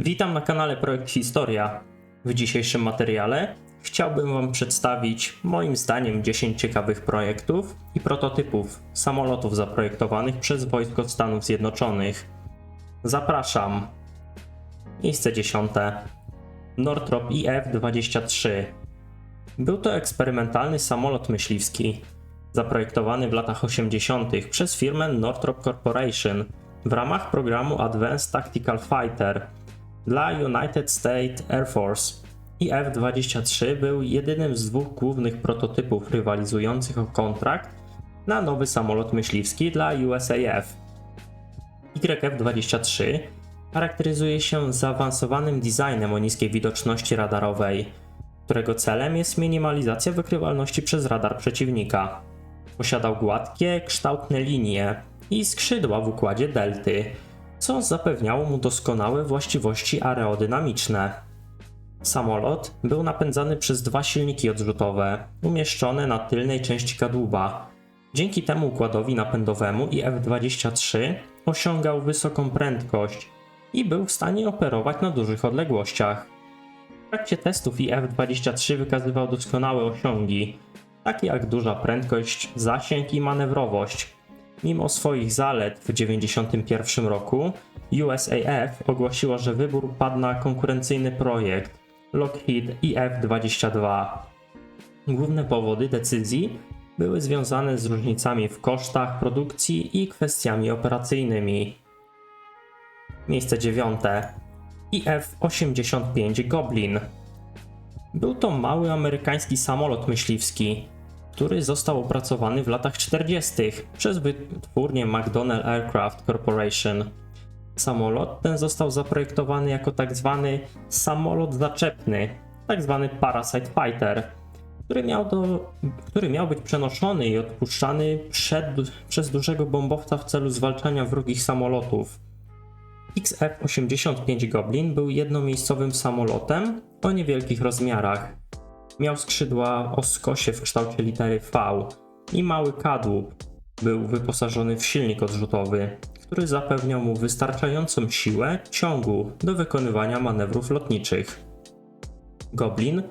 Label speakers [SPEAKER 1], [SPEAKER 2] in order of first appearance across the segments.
[SPEAKER 1] Witam na kanale Projekt Historia. W dzisiejszym materiale chciałbym Wam przedstawić moim zdaniem 10 ciekawych projektów i prototypów samolotów zaprojektowanych przez Wojsko Stanów Zjednoczonych. Zapraszam. Miejsce dziesiąte. Northrop IF-23. Był to eksperymentalny samolot myśliwski, zaprojektowany w latach 80. przez firmę Northrop Corporation w ramach programu Advanced Tactical Fighter dla United States Air Force. IF-23 był jedynym z dwóch głównych prototypów rywalizujących o kontrakt na nowy samolot myśliwski dla USAF. YF-23 charakteryzuje się zaawansowanym designem o niskiej widoczności radarowej, którego celem jest minimalizacja wykrywalności przez radar przeciwnika. Posiadał gładkie, kształtne linie i skrzydła w układzie delty, co zapewniało mu doskonałe właściwości aerodynamiczne. Samolot był napędzany przez dwa silniki odrzutowe, umieszczone na tylnej części kadłuba. Dzięki temu układowi napędowemu IF-23 osiągał wysoką prędkość i był w stanie operować na dużych odległościach. W trakcie testów IF-23 wykazywał doskonałe osiągi, takie jak duża prędkość, zasięg i manewrowość. Mimo swoich zalet w 1991 roku, USAF ogłosiła, że wybór padł na konkurencyjny projekt Lockheed IF-22. Główne powody decyzji były związane z różnicami w kosztach produkcji i kwestiami operacyjnymi. Miejsce dziewiąte. IF-85 Goblin. Był to mały amerykański samolot myśliwski, który został opracowany w latach 40. przez wytwórnię McDonnell Aircraft Corporation. Samolot ten został zaprojektowany jako tak zwany samolot zaczepny, tak zwany Parasite Fighter, który miał, do, który miał być przenoszony i odpuszczany przed, przez dużego bombowca w celu zwalczania wrogich samolotów. XF-85 Goblin był jednomiejscowym samolotem o niewielkich rozmiarach. Miał skrzydła o skosie w kształcie litery V i mały kadłub. Był wyposażony w silnik odrzutowy, który zapewniał mu wystarczającą siłę ciągu do wykonywania manewrów lotniczych. Goblin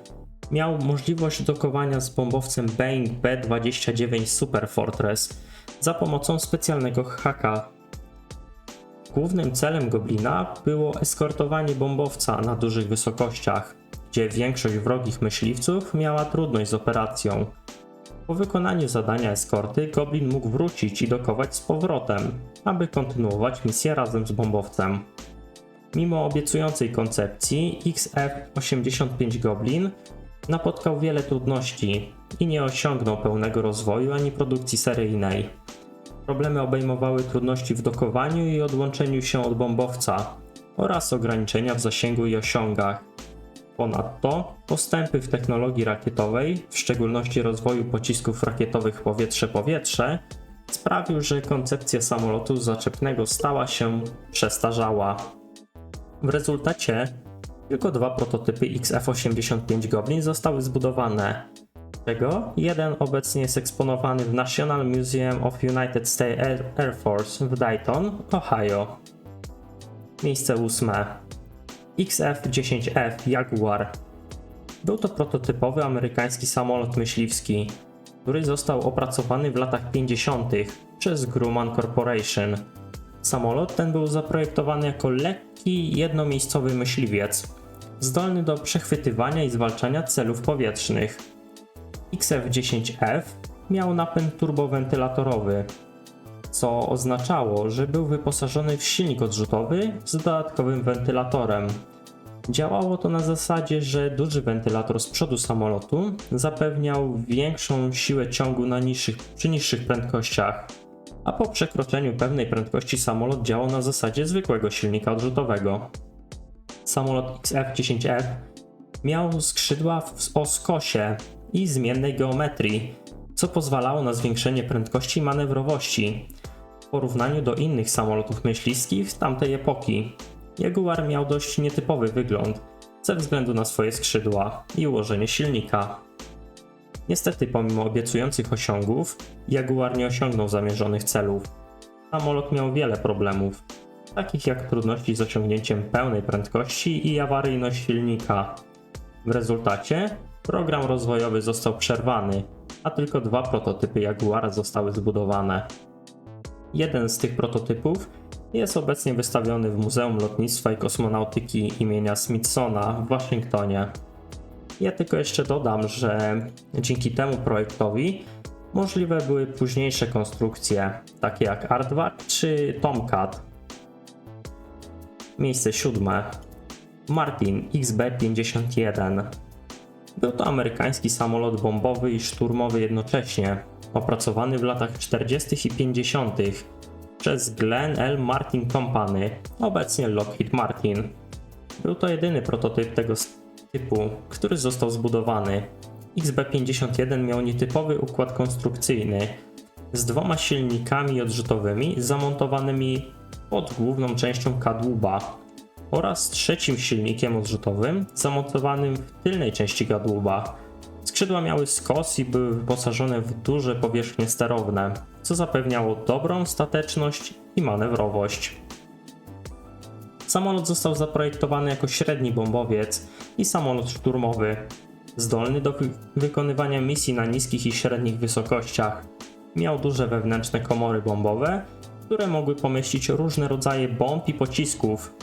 [SPEAKER 1] miał możliwość dokowania z bombowcem Boeing B-29 Super Fortress za pomocą specjalnego haka. Głównym celem Goblina było eskortowanie bombowca na dużych wysokościach, gdzie większość wrogich myśliwców miała trudność z operacją. Po wykonaniu zadania eskorty, Goblin mógł wrócić i dokować z powrotem, aby kontynuować misję razem z bombowcem. Mimo obiecującej koncepcji, XF-85 Goblin napotkał wiele trudności i nie osiągnął pełnego rozwoju ani produkcji seryjnej. Problemy obejmowały trudności w dokowaniu i odłączeniu się od bombowca oraz ograniczenia w zasięgu i osiągach. Ponadto postępy w technologii rakietowej, w szczególności rozwoju pocisków rakietowych powietrze-powietrze, sprawił, że koncepcja samolotu zaczepnego stała się przestarzała. W rezultacie tylko dwa prototypy XF-85 Goblin zostały zbudowane. Czego jeden obecnie jest eksponowany w National Museum of United States Air Force w Dayton, Ohio. Miejsce ósme. XF-10F Jaguar. Był to prototypowy amerykański samolot myśliwski, który został opracowany w latach 50. przez Grumman Corporation. Samolot ten był zaprojektowany jako lekki, jednomiejscowy myśliwiec, zdolny do przechwytywania i zwalczania celów powietrznych. XF-10F miał napęd turbowentylatorowy, co oznaczało, że był wyposażony w silnik odrzutowy z dodatkowym wentylatorem. Działało to na zasadzie, że duży wentylator z przodu samolotu zapewniał większą siłę ciągu na niższych, przy niższych prędkościach, a po przekroczeniu pewnej prędkości samolot działał na zasadzie zwykłego silnika odrzutowego. Samolot XF-10F miał skrzydła w, o skosie i zmiennej geometrii, co pozwalało na zwiększenie prędkości i manewrowości porównaniu do innych samolotów myśliwskich z tamtej epoki. Jaguar miał dość nietypowy wygląd ze względu na swoje skrzydła i ułożenie silnika. Niestety, pomimo obiecujących osiągów, Jaguar nie osiągnął zamierzonych celów. Samolot miał wiele problemów, takich jak trudności z osiągnięciem pełnej prędkości i awaryjność silnika. W rezultacie program rozwojowy został przerwany, a tylko dwa prototypy Jaguara zostały zbudowane. Jeden z tych prototypów jest obecnie wystawiony w Muzeum Lotnictwa i Kosmonautyki imienia Smithsona w Waszyngtonie. Ja tylko jeszcze dodam, że dzięki temu projektowi możliwe były późniejsze konstrukcje, takie jak Aardvark czy Tomcat. Miejsce siódme. Martin XB-51. Był to amerykański samolot bombowy i szturmowy jednocześnie, opracowany w latach 40. i 50. przez Glenn L. Martin Company, obecnie Lockheed Martin. Był to jedyny prototyp tego typu, który został zbudowany. XB-51 miał nietypowy układ konstrukcyjny z dwoma silnikami odrzutowymi zamontowanymi pod główną częścią kadłuba oraz trzecim silnikiem odrzutowym zamontowanym w tylnej części kadłuba. Skrzydła miały skos i były wyposażone w duże powierzchnie sterowne, co zapewniało dobrą stateczność i manewrowość. Samolot został zaprojektowany jako średni bombowiec i samolot szturmowy, zdolny do wy- wykonywania misji na niskich i średnich wysokościach. Miał duże wewnętrzne komory bombowe, które mogły pomieścić różne rodzaje bomb i pocisków.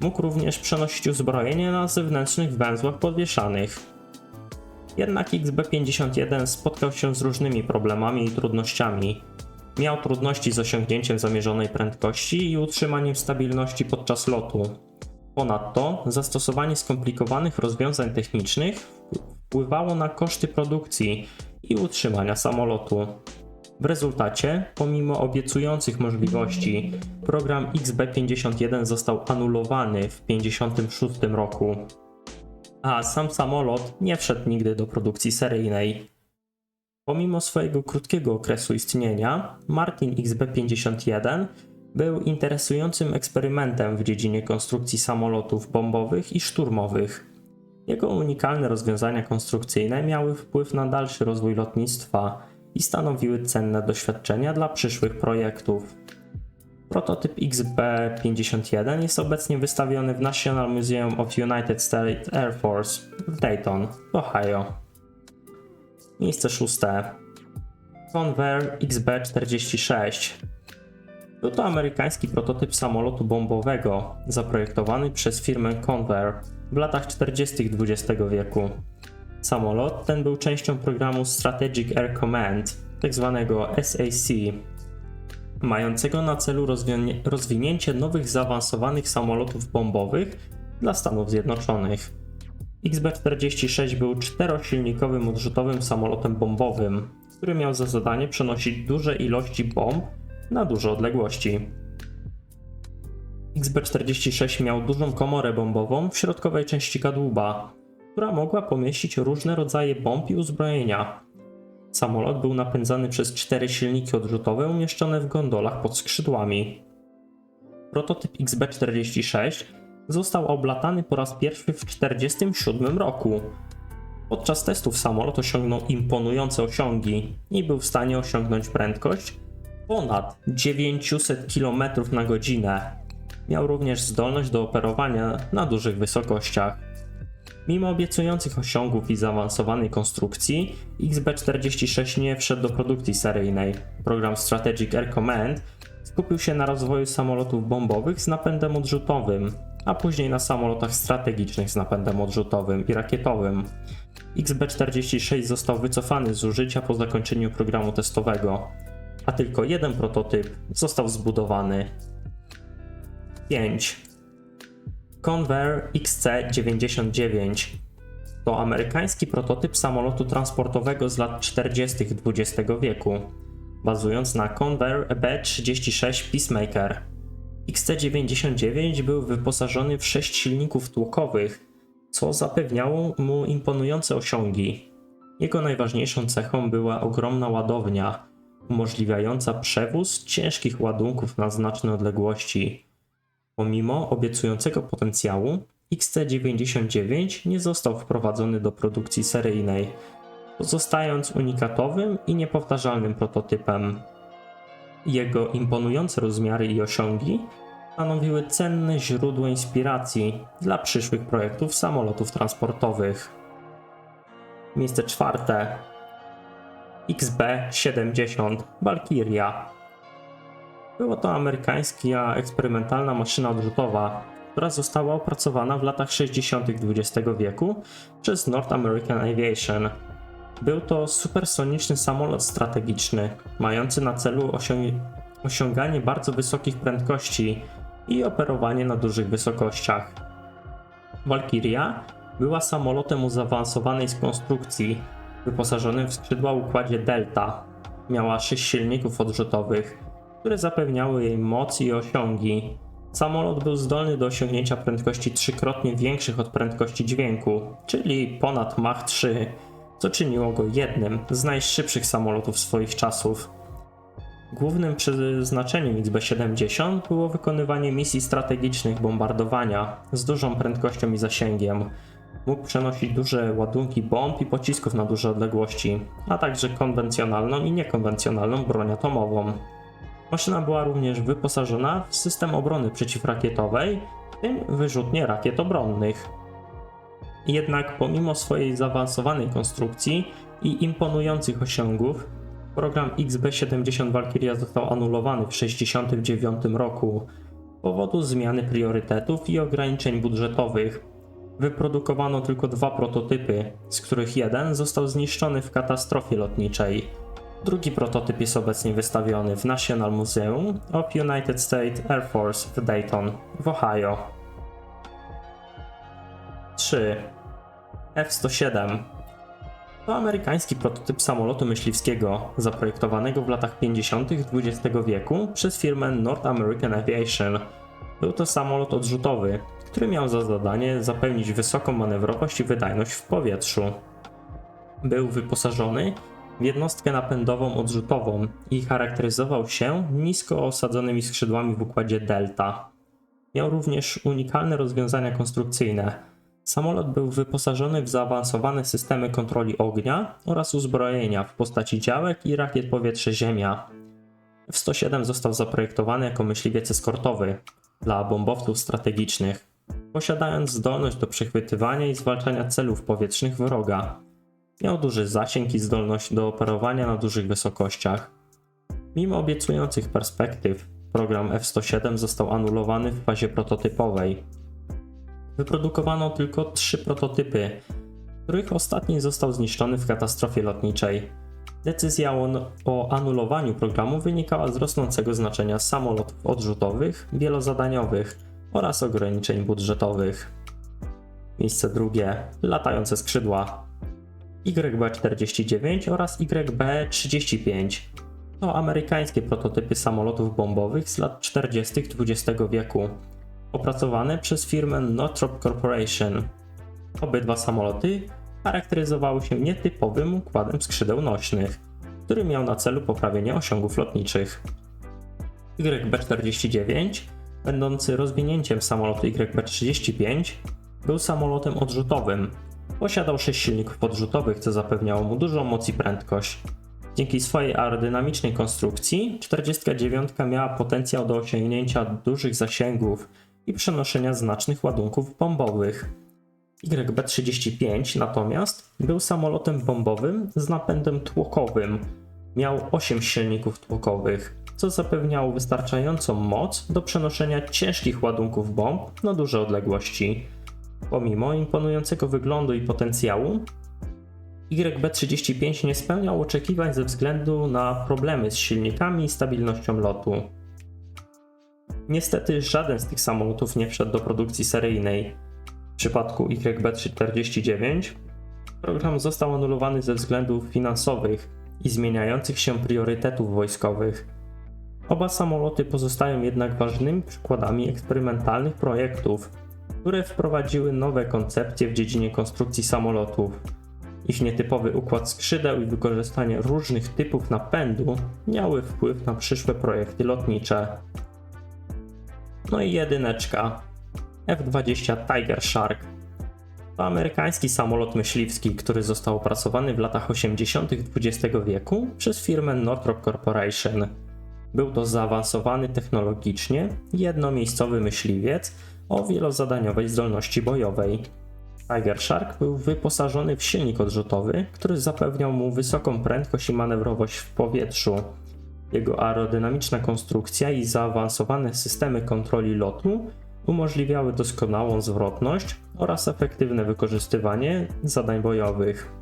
[SPEAKER 1] Mógł również przenosić uzbrojenie na zewnętrznych węzłach podwieszanych. Jednak XB-51 spotkał się z różnymi problemami i trudnościami. Miał trudności z osiągnięciem zamierzonej prędkości i utrzymaniem stabilności podczas lotu. Ponadto zastosowanie skomplikowanych rozwiązań technicznych wpływało na koszty produkcji i utrzymania samolotu. W rezultacie, pomimo obiecujących możliwości, program XB-51 został anulowany w 1956 roku, a sam samolot nie wszedł nigdy do produkcji seryjnej. Pomimo swojego krótkiego okresu istnienia, Martin XB-51 był interesującym eksperymentem w dziedzinie konstrukcji samolotów bombowych i szturmowych. Jego unikalne rozwiązania konstrukcyjne miały wpływ na dalszy rozwój lotnictwa i stanowiły cenne doświadczenia dla przyszłych projektów. Prototyp XB-51 jest obecnie wystawiony w National Museum of United States Air Force w Dayton, Ohio. Miejsce szóste. Convair XB-46. Był to amerykański prototyp samolotu bombowego zaprojektowany przez firmę Convair w latach 40. XX wieku. Samolot ten był częścią programu Strategic Air Command, tzw. SAC, mającego na celu rozwinięcie nowych zaawansowanych samolotów bombowych dla Stanów Zjednoczonych. XB-46 był czterosilnikowym odrzutowym samolotem bombowym, który miał za zadanie przenosić duże ilości bomb na duże odległości. XB-46 miał dużą komorę bombową w środkowej części kadłuba, która mogła pomieścić różne rodzaje bomb i uzbrojenia. Samolot był napędzany przez cztery silniki odrzutowe umieszczone w gondolach pod skrzydłami. Prototyp XB-46 został oblatany po raz pierwszy w 1947 roku. Podczas testów samolot osiągnął imponujące osiągi i był w stanie osiągnąć prędkość ponad 900 km na godzinę. Miał również zdolność do operowania na dużych wysokościach. Mimo obiecujących osiągów i zaawansowanej konstrukcji, XB-46 nie wszedł do produkcji seryjnej. Program Strategic Air Command skupił się na rozwoju samolotów bombowych z napędem odrzutowym, a później na samolotach strategicznych z napędem odrzutowym i rakietowym. XB-46 został wycofany z użycia po zakończeniu programu testowego, a tylko jeden prototyp został zbudowany. 5. Convair XC-99 to amerykański prototyp samolotu transportowego z lat 40. XX wieku, bazując na Convair B-36 Peacemaker. XC-99 był wyposażony w 6 silników tłokowych, co zapewniało mu imponujące osiągi. Jego najważniejszą cechą była ogromna ładownia, umożliwiająca przewóz ciężkich ładunków na znaczne odległości. Pomimo obiecującego potencjału, XC99 nie został wprowadzony do produkcji seryjnej, pozostając unikatowym i niepowtarzalnym prototypem. Jego imponujące rozmiary i osiągi stanowiły cenne źródło inspiracji dla przyszłych projektów samolotów transportowych. Miejsce czwarte XB-70 Valkyria. Było to amerykańska eksperymentalna maszyna odrzutowa, która została opracowana w latach 60. XX wieku przez North American Aviation. Był to supersoniczny samolot strategiczny, mający na celu osią- osiąganie bardzo wysokich prędkości i operowanie na dużych wysokościach. Valkyria była samolotem o zaawansowanej konstrukcji, wyposażonym w skrzydła układzie Delta. Miała 6 silników odrzutowych, które zapewniały jej moc i osiągi. Samolot był zdolny do osiągnięcia prędkości trzykrotnie większych od prędkości dźwięku, czyli ponad Mach 3, co czyniło go jednym z najszybszych samolotów swoich czasów. Głównym przeznaczeniem XB-70 było wykonywanie misji strategicznych bombardowania z dużą prędkością i zasięgiem. Mógł przenosić duże ładunki bomb i pocisków na duże odległości, a także konwencjonalną i niekonwencjonalną broń atomową. Maszyna była również wyposażona w system obrony przeciwrakietowej, w tym wyrzutnie rakiet obronnych. Jednak pomimo swojej zaawansowanej konstrukcji i imponujących osiągów, program XB-70 Valkyria został anulowany w 1969 roku z powodu zmiany priorytetów i ograniczeń budżetowych. Wyprodukowano tylko dwa prototypy, z których jeden został zniszczony w katastrofie lotniczej. Drugi prototyp jest obecnie wystawiony w National Museum of United States Air Force w Dayton, w Ohio. 3. F-107 to amerykański prototyp samolotu myśliwskiego zaprojektowanego w latach 50. XX wieku przez firmę North American Aviation. Był to samolot odrzutowy, który miał za zadanie zapewnić wysoką manewrowość i wydajność w powietrzu. Był wyposażony jednostkę napędową odrzutową i charakteryzował się nisko osadzonymi skrzydłami w układzie Delta. Miał również unikalne rozwiązania konstrukcyjne. Samolot był wyposażony w zaawansowane systemy kontroli ognia oraz uzbrojenia w postaci działek i rakiet powietrze-ziemia. F-107 został zaprojektowany jako myśliwiec eskortowy dla bombowców strategicznych, posiadając zdolność do przechwytywania i zwalczania celów powietrznych wroga. Miał duży zasięg i zdolność do operowania na dużych wysokościach. Mimo obiecujących perspektyw, program F-107 został anulowany w fazie prototypowej. Wyprodukowano tylko trzy prototypy, których ostatni został zniszczony w katastrofie lotniczej. Decyzja o, o anulowaniu programu wynikała z rosnącego znaczenia samolotów odrzutowych, wielozadaniowych oraz ograniczeń budżetowych. Miejsce drugie latające skrzydła. YB-49 oraz YB-35 to amerykańskie prototypy samolotów bombowych z lat 40. XX wieku, opracowane przez firmę Northrop Corporation. Obydwa samoloty charakteryzowały się nietypowym układem skrzydeł nośnych, który miał na celu poprawienie osiągów lotniczych. YB-49, będący rozwinięciem samolotu YB-35, był samolotem odrzutowym. Posiadał 6 silników podrzutowych, co zapewniało mu dużą moc i prędkość. Dzięki swojej aerodynamicznej konstrukcji, 49 miała potencjał do osiągnięcia dużych zasięgów i przenoszenia znacznych ładunków bombowych. YB-35 natomiast był samolotem bombowym z napędem tłokowym. Miał 8 silników tłokowych, co zapewniało wystarczającą moc do przenoszenia ciężkich ładunków bomb na duże odległości. Pomimo imponującego wyglądu i potencjału, YB-35 nie spełniał oczekiwań ze względu na problemy z silnikami i stabilnością lotu. Niestety żaden z tych samolotów nie wszedł do produkcji seryjnej. W przypadku YB-49 program został anulowany ze względów finansowych i zmieniających się priorytetów wojskowych. Oba samoloty pozostają jednak ważnymi przykładami eksperymentalnych projektów, które wprowadziły nowe koncepcje w dziedzinie konstrukcji samolotów. Ich nietypowy układ skrzydeł i wykorzystanie różnych typów napędu miały wpływ na przyszłe projekty lotnicze. No i jedyneczka. F-20 Tiger Shark. To amerykański samolot myśliwski, który został opracowany w latach 80. XX wieku przez firmę Northrop Corporation. Był to zaawansowany technologicznie, jednomiejscowy myśliwiec o wielozadaniowej zdolności bojowej. Tiger Shark był wyposażony w silnik odrzutowy, który zapewniał mu wysoką prędkość i manewrowość w powietrzu. Jego aerodynamiczna konstrukcja i zaawansowane systemy kontroli lotu umożliwiały doskonałą zwrotność oraz efektywne wykorzystywanie zadań bojowych.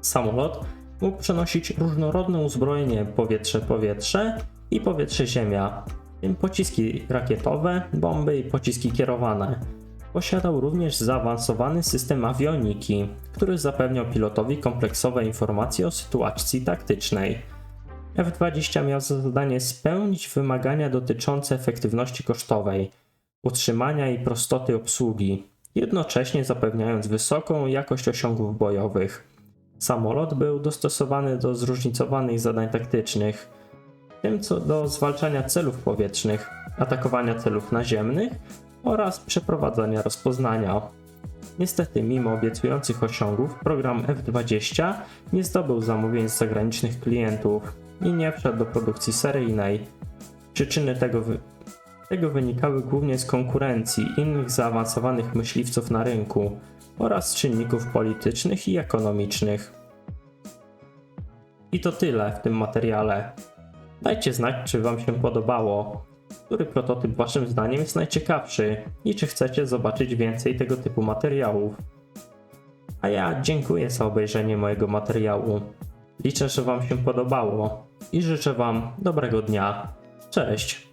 [SPEAKER 1] Samolot mógł przenosić różnorodne uzbrojenie powietrze-powietrze i powietrze-ziemia, pociski rakietowe, bomby i pociski kierowane. Posiadał również zaawansowany system awioniki, który zapewniał pilotowi kompleksowe informacje o sytuacji taktycznej. F-20 miał za zadanie spełnić wymagania dotyczące efektywności kosztowej, utrzymania i prostoty obsługi, jednocześnie zapewniając wysoką jakość osiągów bojowych. Samolot był dostosowany do zróżnicowanych zadań taktycznych, tym co do zwalczania celów powietrznych, atakowania celów naziemnych oraz przeprowadzania rozpoznania. Niestety, mimo obiecujących osiągów, program F-20 nie zdobył zamówień z zagranicznych klientów i nie wszedł do produkcji seryjnej. Przyczyny tego, wy- tego wynikały głównie z konkurencji innych zaawansowanych myśliwców na rynku oraz czynników politycznych i ekonomicznych. I to tyle w tym materiale. Dajcie znać, czy Wam się podobało. Który prototyp Waszym zdaniem jest najciekawszy i czy chcecie zobaczyć więcej tego typu materiałów. A ja dziękuję za obejrzenie mojego materiału. Liczę, że Wam się podobało i życzę Wam dobrego dnia. Cześć!